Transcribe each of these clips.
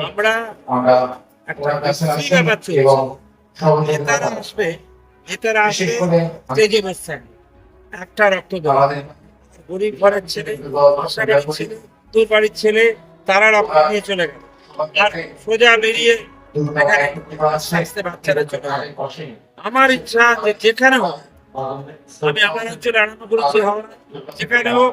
আমরা নেতারা আসবে নেতারা আসবে একটা রক্ত গরিব ঘরের ছেলে ছেলে তোর বাড়ির ছেলে তারা রক্ত নিয়ে চলে গেল। আর সোজা বেরিয়ে বাচ্চাদের জন্য। আমার ইচ্ছা যে যেখানে হোক আমি আমার অঞ্চলে আরম্ভ করেছি যেখানে হোক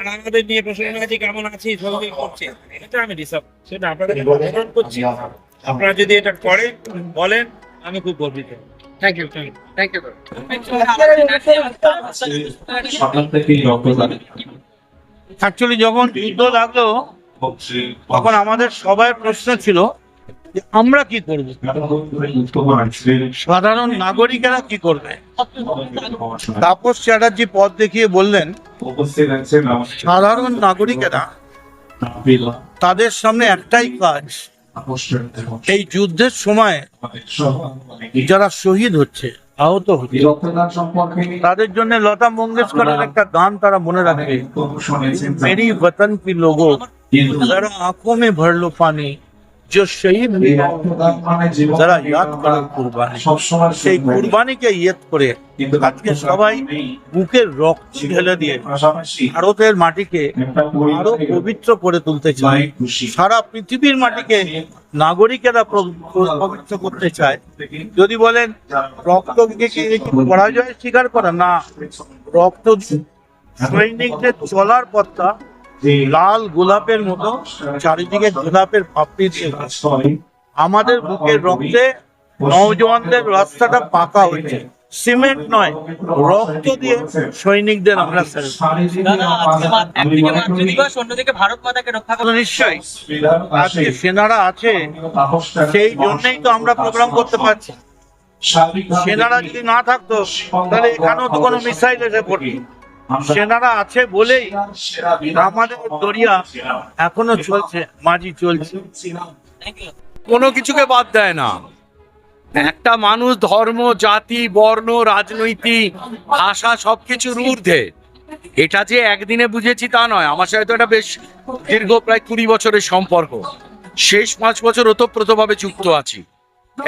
আর আমাদের নিয়ে প্রসঙ্গ আছে কেমন আছি সবাই করছে। এটা আমি ডিসাপ সেটা আপনাদের আবেদন করছি। আপনারা যদি এটা করেন বলেন আমি খুব গর্বিত। Thank you thank you actually যখন যুদ্ধ লাগল তখন আমাদের সবার প্রশ্ন ছিল আমরা কি করব? সাধারণ নাগরিকেরা কি করবে? তাপস চ্যাটার্জি পদ দেখিয়ে বললেন সাধারণ নাগরিকেরা তাদের সামনে একটাই কাজ। এই যুদ্ধের সময় যারা শহীদ হচ্ছে আহত হচ্ছে তাদের জন্য লতা মঙ্গেশকরের একটা গান তারা মনে রাখে। মেরি বতন কি লোগো যারা আঁখো মে ভরলো পানি যারা ইয়াদ করে কুরবানি। সেই কুরবানিকে ইয়াদ করে আজকে সবাই বুকের রক্ত ঢেলে দিয়ে ভারতের মাটিকে আরও পবিত্র করে তুলতে চায়। সারা পৃথিবীর মাটিকে নাগরিকেরা পবিত্র করতে চায়। যদি বলেন রক্তকে পরাজয় স্বীকার করা? না। রক্ত সৈনিকদের চলার পথটা লাল গোলাপের মতো চারিদিকে গোলাপের পাপড়ি দিয়ে আমাদের বুকের রক্তে নওজওয়ানদের রাস্তাটা পাকা হয়েছে। সিমেন্ট নয় রক্ত দিয়ে সৈনিকদের আমরা নিশ্চয়ই। আজকে সেনারা আছে সেই জন্যই তো আমরা প্রোগ্রাম করতে পারছি। সেনারা যদি না থাকতো তাহলে এখানেও তো কোনো মিসাইল এসে পড়তো। সেনারা আছে বলেই আমাদের দরিয়া এখনও চলছে মাঝি চলছে। কোনো কিছুকে বাদ দেয় না। একটা মানুষ ধর্ম জাতি বর্ণ রাজনৈতিক ভাষা সবকিছুর ঊর্ধ্বে। এটা যে একদিনে বুঝেছি তা নয়। আমার সাথে তো এটা বেশ দীর্ঘ প্রায় কুড়ি বছরের সম্পর্ক। শেষ পাঁচ বছর ওতপ্রোতভাবে যুক্ত আছি।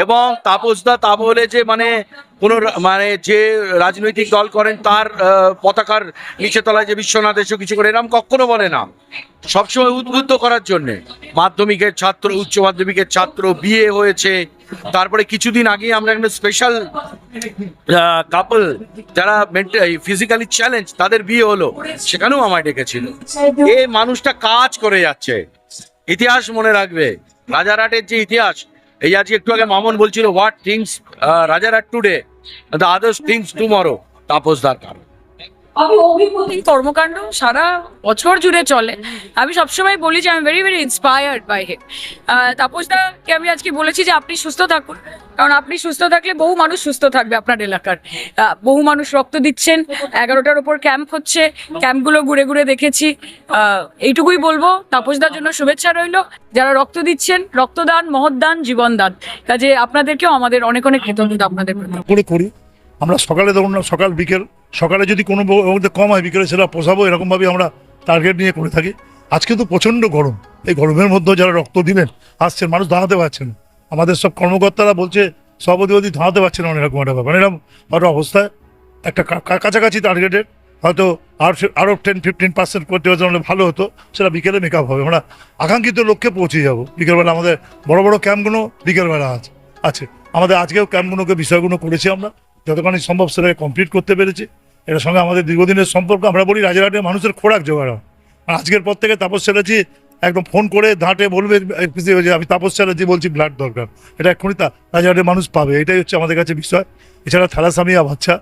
এবং তাপসদা তা বলে যে মানে কোনো মানে যে রাজনৈতিক দল করেন তার পতাকার নিচে তলায় যে বিশ্বনাথ এসে কিছু করে, এরম কখনো বলে না। সবসময় উদ্বুদ্ধ করার জন্য। মাধ্যমিকের ছাত্র, উচ্চ মাধ্যমিকের ছাত্র, বিয়ে হয়েছে। তারপরে কিছুদিন আগে আমরা একটা স্পেশাল কাপল যারা ফিজিক্যালি চ্যালেঞ্জ তাদের বিয়ে হলো। সেখানেও আমায় ডেকেছিল। এই মানুষটা কাজ করে যাচ্ছে। ইতিহাস মনে রাখবে। রাজারহাটের যে ইতিহাস এই আজকে একটু আগে মামন বলছিল what things Rajarhat today the others things tomorrow তাপসদার কারণ। এই কর্মকাণ্ড সারা বছর জুড়ে চলে। আমি সবসময় বলি যে আমি ভেরি ভেরি ইন্সপায়ার্ড বাই হে তাপসদাকে আমি আজকে বলেছি যে, আপনি সুস্থ থাকুন। কারণ আপনি সুস্থ থাকলে বহু মানুষ সুস্থ থাকবে আপনার এলাকার। বহু মানুষ রক্ত দিচ্ছেন, এগারোটার উপর ক্যাম্প হচ্ছে, ক্যাম্পগুলো ঘুরে ঘুরে দেখেছি। এইটুকুই বলব, তাপসদার জন্য শুভেচ্ছা রইল। যারা রক্ত দিচ্ছেন, রক্তদান, মহৎদান, জীবনদান। কাজে আপনাদেরকেও আমাদের অনেক অনেক কৃতজ্ঞতা আপনাদের করে করি। আমরা সকালে ধরুন না, সকাল, বিকেল, সকালে যদি কোনো কম হয়, বিকেলে সেটা পোষাবো এরকমভাবে আমরা টার্গেট নিয়ে করে থাকি। আজকে তো প্রচণ্ড গরম। এই গরমের মধ্যেও যারা রক্ত দিলেন আসছেন, মানুষ দাঁড়াতে পারছেন না। আমাদের সব কর্মকর্তারা বলছে, সব অধি দাঁড়াতে পারছে না এরকম একটা ব্যাপার। এরকম একটা অবস্থায় একটা কাছাকাছি টার্গেটের হয়তো আর আরও টেন ফিফটিন পার্সেন্ট করতে হলে ভালো হতো। সেটা বিকেলে মেকআপ হবে। আমরা আকাঙ্ক্ষিত লক্ষ্যে পৌঁছে যাব। বিকেলবেলা আমাদের বড় বড় ক্যাম্পগুলো বিকেলবেলা আছে আছে। আমাদের আজকেও ক্যাম্পগুলোকে, বিষয়গুলো করেছি আমরা। যতখানি সম্ভব সেটাকে কমপ্লিট করতে পেরেছি। এটার সঙ্গে আমাদের দীর্ঘদিনের সম্পর্ক, আমরা বলি রাজারহাটের মানুষের খোরাক জোগাড় আজকের পর থেকে তাপস চ্যাটার্জি একদম ফোন করে ধাঁটে বলবে যে আমি তাপস চ্যাটার্জি বলছি, ব্লাড দরকার। এটা এক্ষুনি তা মানুষ পাবে। এটাই হচ্ছে আমাদের কাছে বিষয়। এছাড়া থ্যালাসামিয়া বাচ্চা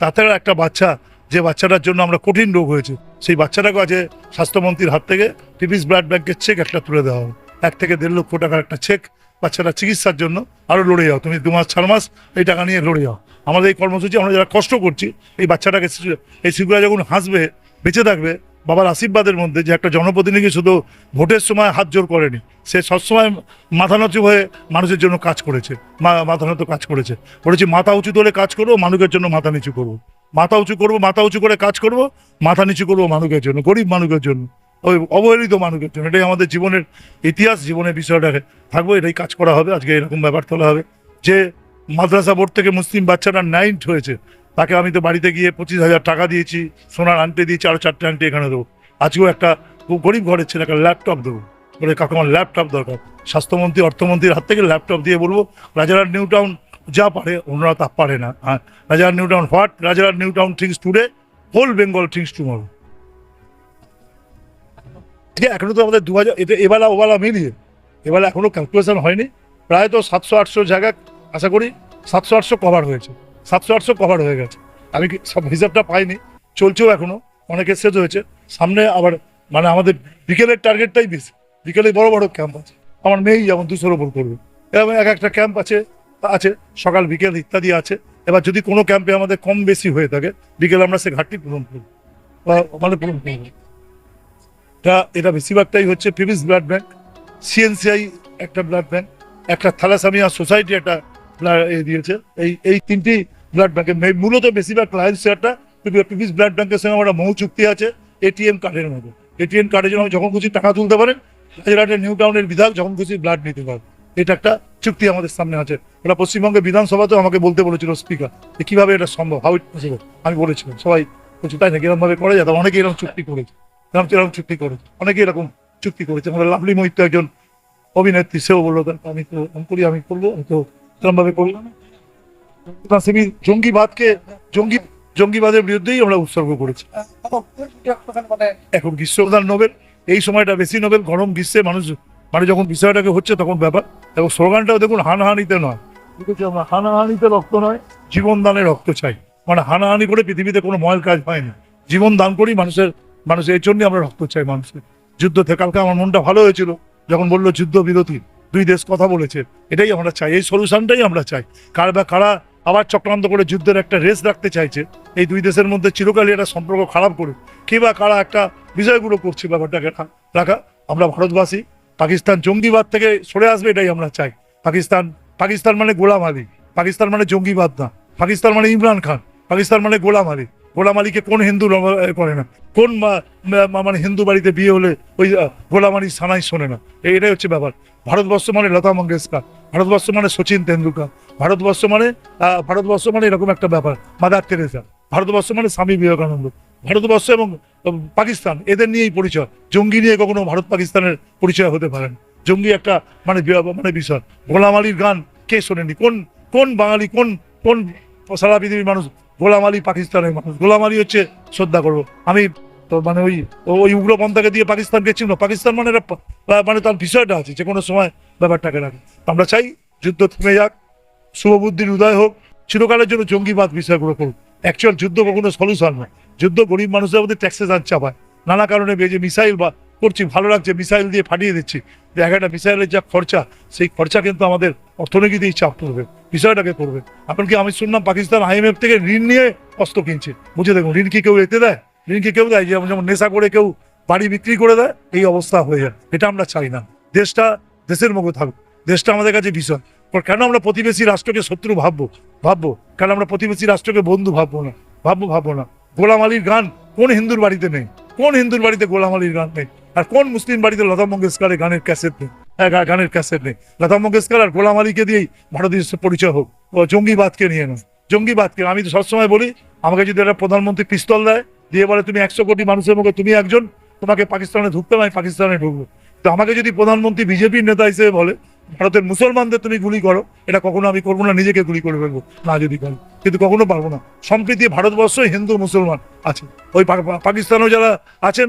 তাছাড়া একটা বাচ্চা, যে বাচ্চাটার জন্য আমরা কঠিন রোগ হয়েছে। সেই বাচ্চাটাকে আছে স্বাস্থ্যমন্ত্রীর হাত থেকে টিপিস ব্লাড ব্যাংকের চেক একটা তুলে দেওয়া হবে। এক থেকে দেড় লক্ষ টাকার একটা চেক বাচ্চারা চিকিৎসার জন্য আরও লড়ে যাও। তুমি দু মাস, চার মাস এই টাকা নিয়ে লড়ে যাও। আমাদের এই কর্মসূচি আমরা যারা কষ্ট করছি, এই বাচ্চাটাকে এই শিশুরা যখন হাসবে, বেঁচে থাকবে বাবার আশীর্বাদের মধ্যে যে একটা জনপ্রতিনিধি শুধু ভোটের সময় হাত জোর করেনি, সে সবসময় মাথা নচু হয়ে মানুষের জন্য কাজ করেছে মাথা নত কাজ করেছে। বলেছি, মাথা উঁচু ধরে কাজ করব, মানুষের জন্য মাথা নিচু করব। মাথা উঁচু করব, মাথা উঁচু করে কাজ করব, মাথা নিচু করব মানুষের জন্য, গরিব মানুষের জন্য, ওই অবহেলিত মানুষের জন্য। এটাই আমাদের জীবনের ইতিহাস, জীবনের বিষয়টাকে থাকব, এটাই কাজ করা হবে, আজকে এরকম ব্যাপার তোলা হবে। যে মাদ্রাসা বোর্ড থেকে মুসলিম বাচ্চারা নাইন্ট হয়েছে তাকে আমি তো বাড়িতে গিয়ে পঁচিশ হাজার টাকা দিয়েছি, সোনার আংটি দিয়েছি, আরও চারটে আংটি এখানে দেবো। আজকেও একটা খুব গরিব ঘরের ছেলে একটা ল্যাপটপ দেবো। বলে, কাকু, আমার ল্যাপটপ দরকার। স্বাস্থ্যমন্ত্রী, অর্থমন্ত্রীর হাত থেকে ল্যাপটপ দিয়ে বলব রাজারহাট নিউ টাউন যা পারে অন্যরা তা পারে না। হ্যাঁ Rajarhat new town what? Rajarhat new town things today, whole Bengal things tomorrow. ঠিক আছে, এখনও তো আমাদের দু হাজার এটা এবেলা ওবেলা মিলিয়ে, এবেলা এখনও ক্যালকুলেশন হয়নি। প্রায় তো সাতশো আটশো জায়গা, আশা করি সাতশো আটশো কভার হয়েছে। সাতশো আটশো কভার হয়ে গেছে। আমি সব হিসাবটা পাইনি, চলছেও এখনও, অনেকে শেষ হয়েছে। সামনে আবার মানে আমাদের বিকেলের টার্গেটটাই বেশি। বিকেলে বড় বড় ক্যাম্প আছে। আমার মেয়েই যেমন দুশোর ওপর করবে। এরকম এক একটা ক্যাম্প আছে আছে, সকাল, বিকেল ইত্যাদি আছে। এবার যদি কোনো ক্যাম্পে আমাদের কম বেশি হয়ে থাকে, বিকেলে আমরা সে ঘাটতি পূরণ করব বা মানে পূরণ করব এটা এটা বেশিরভাগটাই হচ্ছে পিভিস ব্লাড ব্যাংক সিএনসিআই একটা ব্লাড ব্যাংক একটা থ্যালাসামিয়া সোসাইটি একটা দিয়েছে। এই এই তিনটি ব্লাড ব্যাংকে মূলত বেশিরভাগ ক্লায়েন্ট শেয়ারটা পিভিস ব্লাড ব্যাংকের সঙ্গে আমরা মৌ চুক্তি আছে এটিএম কার্ডের মতো এটিএম কার্ডের জন্য যখন খুশি টাকা তুলতে পারেন রাজারহাটের নিউ টাউনের বিধায়ক যখন খুশি ব্লাড নিতে পারেন এটা একটা চুক্তি আমাদের সামনে আছে। ওটা পশ্চিমবঙ্গের বিধানসভাতেও আমাকে বলতে বলেছিল স্পিকার যে কীভাবে এটা সম্ভব হাউ ইট পসিবল আমি বলেছিলাম, সবাই বলছি, তাই নাকি এরকম ভাবে করা যায়? অনেকে এরকম চুক্তি করেছে। এরকম এরকম চুক্তি করেছে। অনেকে এরকম চুক্তি করেছে। আমাদের লাভলি মৈত্র একজন অভিনেত্রী, সেও বলল, আমি তো, আমি করি, আমি করব, আমি তো এরকম ভাবে করলাম না জঙ্গিবাদকে, জঙ্গি, জঙ্গিবাদের বিরুদ্ধেই আমরা উৎসর্গ করেছি। এখন নোবেল, এই সময়টা বেশি নোবেল, গরম গ্রীষ্মে মানুষ মানে যখন বিষয়টাকে হচ্ছে তখন ব্যাপার। এবং স্লোগানটাও দেখুন, হানাহানিতে নয়। হানাহানিতে রক্ত নয় রক্ত চাই। মানে হানাহানি করে পৃথিবীতে কোনো ময়ের কাজ হয়নি। জীবন দান করি মানুষের মানুষের এই জন্যই আমরা রক্ত চাই মানুষের। যুদ্ধ থেকে, কালকে আমার মনটা ভালো হয়েছিল, যখন বলল যুদ্ধ বিরতি দুই দেশ কথা বলেছে, এটাই আমরা চাই, এই সলিউশনটাই আমরা চাই। কার বা কারা আবার চক্রান্ত করে যুদ্ধের একটা রেস রাখতে চাইছে। এই দুই দেশের মধ্যে চিরকালই একটা সম্পর্ক খারাপ করে। কে বা কারা একটা বিষয়গুলো করছে ব্যাপারটাকে রাখা, আমরা ভারতবাসী, পাকিস্তান জঙ্গিবাদ থেকে সরে আসবে এটাই আমরা চাই। পাকিস্তান পাকিস্তান মানে গোলাম আলী। পাকিস্তান মানে জঙ্গিবাদ না। পাকিস্তান মানে ইমরান খান। পাকিস্তান মানে গোলাম আলী। গোলাম আলীকে কোন হিন্দু করে না। কোন মানে হিন্দু বাড়িতে বিয়ে হলে ওই গোলাম আলী সানাই শোনে না। এটাই হচ্ছে ব্যাপার। ভারতবর্ষ মানে লতা মঙ্গেশকর। ভারতবর্ষ মানে সচিন তেন্ডুলকর। ভারতবর্ষ মানে ভারতবর্ষ মানে এরকম একটা ব্যাপার। মাদার তেরেসা ভারতবর্ষ মানে স্বামী বিবেকানন্দ। ভারতবর্ষ এবং পাকিস্তান, এদের নিয়েই পরিচয়। জঙ্গি নিয়ে কখনো ভারত পাকিস্তানের পরিচয় হতে পারে না। জঙ্গি একটা মানে মানে বিষয়। গোলাম আলীর গান কে শোনেনি? কোন কোন বাঙালি, কোন কোন সারা পৃথিবীর মানুষ গোলাম আলী পাকিস্তানের মানুষ? গোলাম আলী হচ্ছে শ্রদ্ধা করব। আমি তো মানে ওই ওই উগ্রপন্থাকে দিয়ে পাকিস্তানকে চিনল পাকিস্তান মানে মানে তার বিষয়টা আছে যে কোনো সময় ব্যাপারটাকে রাখে আমরা চাই যুদ্ধ থেমে যাক। শুভবুদ্ধির উদয় হোক, চিরকালের জন্য জঙ্গিবাদ বিষয়গুলো করুক অ্যাকচুয়াল যুদ্ধ কখনো সলিউশন নয়। যুদ্ধ গরিব মানুষের মধ্যে ট্যাক্সেস চাপায়। নানা কারণে বেজে মিসাইল বা করছি, ভালো লাগছে মিসাইল দিয়ে ফাটিয়ে দিচ্ছি। একটা মিসাইলের যা খরচা, সেই খরচা কিন্তু আমাদের অর্থনীতিতেই চাপ পড়বে। বিষয়টাকে করবে এমনকি আমি শুনলাম পাকিস্তান আইএমএফ থেকে ঋণ নিয়ে অস্ত্র কিনছে? বুঝে দেখুন, ঋণ কি কেউ এতে দেয়? ঋণ কি কেউ দেয়? যেমন যেমন নেশা করে কেউ বাড়ি বিক্রি করে দেয়, এই অবস্থা হয়ে যায়। এটা আমরা চাই না। দেশটা দেশের মতো থাকুক। দেশটা আমাদের কাছে বিষয় কেন আমরা প্রতিবেশী রাষ্ট্রকে শত্রু ভাববো? ভাববো। কেন আমরা প্রতিবেশী রাষ্ট্রকে বন্ধু ভাববো না? ভাববো ভাববো না। গোলাম আলীর গান কোন হিন্দুর বাড়িতে নেই? কোন হিন্দুর বাড়িতে গোলাম আলীর গান নেই? আর কোন মুসলিম বাড়িতে লতা মঙ্গেশকরের গানের ক্যাসেট নেই? গানের ক্যাসেট নেই। লতা মঙ্গেশকর আর গোলাম আলীকে দিয়েই ভারতীয় পরিচয় হোক। জঙ্গিবাদকে নিয়ে না জঙ্গিবাদকে। আমি তো সবসময় বলি, আমাকে যদি একটা প্রধানমন্ত্রী পিস্তল দেয়, দিয়ে বলে, তুমি একশো কোটি মানুষের মুখে তুমি একজন, তোমাকে পাকিস্তানে ঢুকতে আমি পাকিস্তানে ঢুকবো। তো আমাকে যদি প্রধানমন্ত্রী বিজেপির নেতা হিসেবে বলে ভারতের মুসলমানদের তুমি গুলি করো, এটা কখনো আমি করব না, নিজেকে গুলি করে ফেলব, না যদি করো কিন্তু কখনো পারব না। সম্প্রীতি ভারতবর্ষ হিন্দু মুসলমান আছে। ওই পাকিস্তানেও যারা আছেন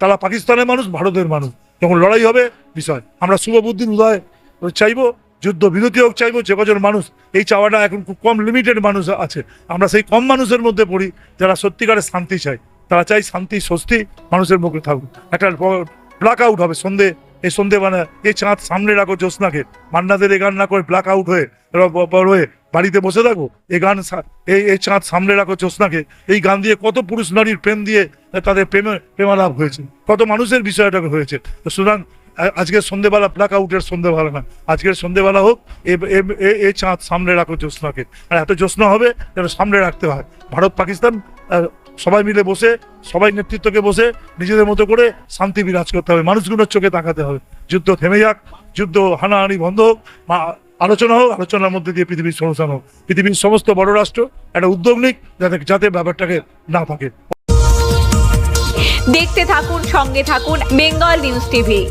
তারা পাকিস্তানের মানুষ, ভারতের মানুষ। যখন লড়াই হবে, বিষয়। আমরা শুভবুদ্ধির উদয় চাইব, যুদ্ধ বিরতি হোক চাইব, যে কজন মানুষ, এই চাওয়াটা এখন খুব কম লিমিটেড মানুষ আছে। আমরা সেই কম মানুষের মধ্যে পড়ি, যারা সত্যিকারের শান্তি চাই তারা চাই শান্তি, স্বস্তি মানুষের মুখে থাকুক। একটা ব্ল্যাক আউট হবে সন্ধে এই সন্ধেবেলা এই চাঁদ সামনে রাখো জ্যোৎস্নাকে। মান্নাদের এই গান না করে ব্ল্যাক আউট হয়ে হয়ে বাড়িতে বসে থাকো। এ গান এই এই চাঁদ সামনে রাখো জ্যোৎস্নাকে। এই গান দিয়ে কত পুরুষ নারীর প্রেম দিয়ে তাদের প্রেমে প্রেমালাভ হয়েছে। কত মানুষের বিষয়টা হয়েছে। সুতরাং আজকের সন্ধেবেলা ব্ল্যাক আউটের সন্ধেবেলা না। আজকের সন্ধেবেলা হোক, এ- এ- এ- চাঁদ সামনে রাখো জ্যোৎস্নাকে। আর এত জ্যোৎস্না হবে যেন সামনে রাখতে হয়। ভারত পাকিস্তান সবাই মিলে বসে, সবাই নেতৃত্বকে বসে নিজেদের মতো করে শান্তি বিরাজ করতে হবে। মানুষগুলোর চোখে তাকাতে হবে। যুদ্ধ থেমে যাক, যুদ্ধ হানাহানি বন্ধ হোক মা- আলোচনা হোক, আলোচনার মধ্যে দিয়ে পৃথিবীর সমাধান হোক। পৃথিবীর সমস্ত বড় রাষ্ট্র একটা উদ্যোগ নিক, যাতে যাতে ব্যাপারটাকে না থাকে। দেখতে থাকুন, সঙ্গে থাকুন, বেঙ্গল নিউজ টিভি।